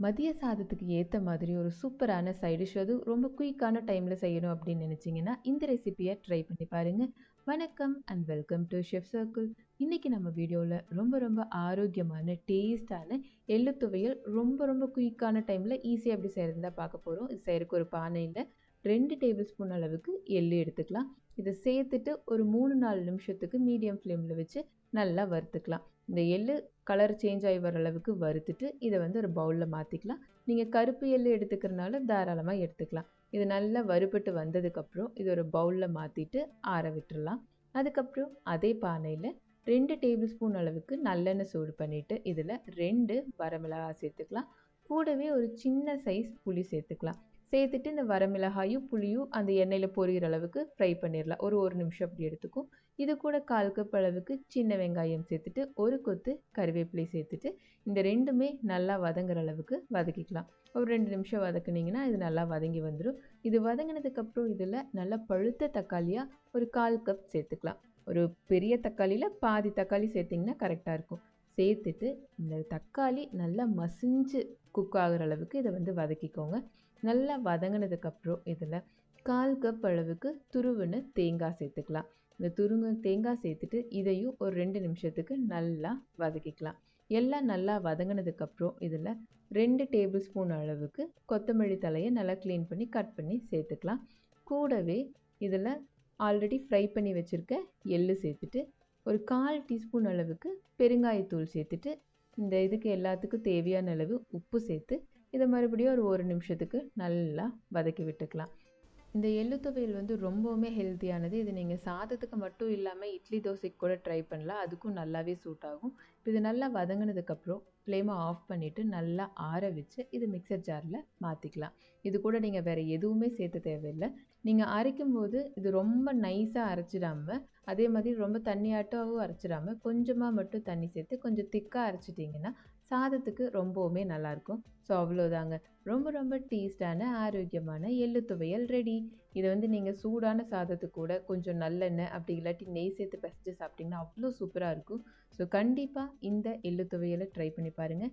மதிய சாதத்துக்கு ஏற்ற மாதிரி ஒரு சூப்பரான சைடிஷ் அது ரொம்ப குயிக்கான டைமில் செய்யணும் அப்படின்னு நினச்சிங்கன்னா இந்த ரெசிபியை ட்ரை பண்ணி பாருங்கள் வணக்கம் and welcome to chef circle இன்றைக்கி நம்ம வீடியோவில் ரொம்ப ரொம்ப ஆரோக்கியமான டேஸ்டான எள்ளு துவையல் ரொம்ப ரொம்ப குயிக்கான டைமில் ஈஸியாக எப்படி செய்கிறதா பார்க்க போகிறோம் இது செய்கிறக்கு ஒரு பானையில் ரெண்டு டேபிள் ஸ்பூன் அளவுக்கு எள்ளு எடுத்துக்கலாம். இதை சேர்த்துட்டு ஒரு மூணு நாலு நிமிஷத்துக்கு மீடியம் ஃப்ளேமில் வச்சு நல்லா வறுத்துக்கலாம். இந்த எள்ளு கலர் சேஞ்ச் ஆகி வர அளவுக்கு வறுத்துட்டு இதை வந்து ஒரு பவுலில் மாற்றிக்கலாம் நீங்கள் கருப்பு எள்ளு எடுத்துக்கிறனால தாராளமாக எடுத்துக்கலாம். இது நல்லா வறுபட்டு வந்ததுக்கப்புறம் இது ஒரு பவுலில் மாற்றிட்டு ஆற விட்டுடலாம் அதுக்கப்புறம் அதே பானையில் ரெண்டு டேபிள் ஸ்பூன் அளவுக்கு நல்லெண்ணெய் சூடு பண்ணிவிட்டு இதில் ரெண்டு வரமிளகாய் சேர்த்துக்கலாம். கூடவே ஒரு சின்ன சைஸ் புளி சேர்த்துக்கலாம். சேர்த்துட்டு இந்த வரமிளகாயும் புளியும் அந்த எண்ணெயில் பொரியிற அளவுக்கு ஃப்ரை பண்ணிடலாம் ஒரு ஒரு நிமிஷம் அப்படி எடுத்துக்கும். இது கூட கால் கப் அளவுக்கு சின்ன வெங்காயம் சேர்த்துட்டு ஒரு கொத்து கருவேப்பிலை சேர்த்துட்டு இந்த ரெண்டுமே நல்லா வதங்குற அளவுக்கு வதக்கிக்கலாம். ஒரு ரெண்டு நிமிஷம் வதக்குனிங்கன்னா இது நல்லா வதங்கி வந்துடும் இது வதங்கினதுக்கப்புறம் இதில் நல்லா பழுத்த தக்காளியாக ஒரு கால் கப் சேர்த்துக்கலாம். ஒரு பெரிய தக்காளியில் பாதி தக்காளி சேர்த்திங்கன்னா கரெக்டாக இருக்கும். சேர்த்துட்டு இந்த தக்காளி நல்லா மசிஞ்சு குக் ஆகிற அளவுக்கு இதை வந்து வதக்கிக்கோங்க. நல்லா வதங்கினதுக்கப்புறம் இதில் கால் கப் அளவுக்கு துருவுன்னு தேங்காய் சேர்த்துக்கலாம். இந்த துருங்க தேங்காய் சேர்த்துட்டு இதையும் ஒரு ரெண்டு நிமிஷத்துக்கு நல்லா வதக்கிக்கலாம். எல்லாம் நல்லா வதங்கினதுக்கப்புறம் இதில் ரெண்டு டேபிள் ஸ்பூன் அளவுக்கு கொத்தமல்லி தலையை நல்லா க்ளீன் பண்ணி கட் பண்ணி சேர்த்துக்கலாம். கூடவே இதில் ஆல்ரெடி ஃப்ரை பண்ணி வச்சுருக்க எள்ளு சேர்த்துட்டு ஒரு கால் டீஸ்பூன் அளவுக்கு பெருங்காயத்தூள் சேர்த்துட்டு இந்த இதுக்கு எல்லாத்துக்கும் தேவையான அளவு உப்பு சேர்த்து இதை மறுபடியும் ஒரு ஒரு நிமிஷத்துக்கு நல்லா வதக்கி விட்டுக்கலாம். இந்த எள்ளு துவையல் வந்து ரொம்பவுமே ஹெல்த்தியானது இது நீங்கள் சாதத்துக்கு மட்டும் இல்லாமல் இட்லி தோசைக்கு கூட ட்ரை பண்ணலாம். அதுக்கும் நல்லாவே சூட் ஆகும். இப்போ இது நல்லா வதங்கினதுக்கப்புறம் ஃப்ளேமை ஆஃப் பண்ணிவிட்டு நல்லா ஆற வச்சு இது மிக்சர் ஜாரில் மாற்றிக்கலாம் இது கூட நீங்கள் வேறு எதுவுமே சேர்த்து தேவையில்லை. நீங்கள் அரைக்கும் போது இது ரொம்ப நைஸாக அரைச்சிடாமல் அதே மாதிரி ரொம்ப தண்ணியாட்டாகவும் அரைச்சிடாமல் கொஞ்சமாக மட்டும் தண்ணி சேர்த்து கொஞ்சம் திக்காக அரைச்சிட்டிங்கன்னா சாதத்துக்கு ரொம்பவுமே நல்லாயிருக்கும் ஸோ அவ்வளோதாங்க ரொம்ப ரொம்ப டேஸ்டான ஆரோக்கியமான எள்ளு துவையல் ரெடி. இதை வந்து நீங்கள் சூடான சாதத்துக்கு கூட கொஞ்சம் நல்லெண்ணெய் அப்படி இல்லாட்டி நெய் சேர்த்து பசிச்சு சாப்பிட்டிங்கன்னா அவ்வளோ சூப்பராக இருக்கும். ஸோ கண்டிப்பாக இந்த எள்ளு துவையலை ட்ரை பண்ணி பாருங்கள்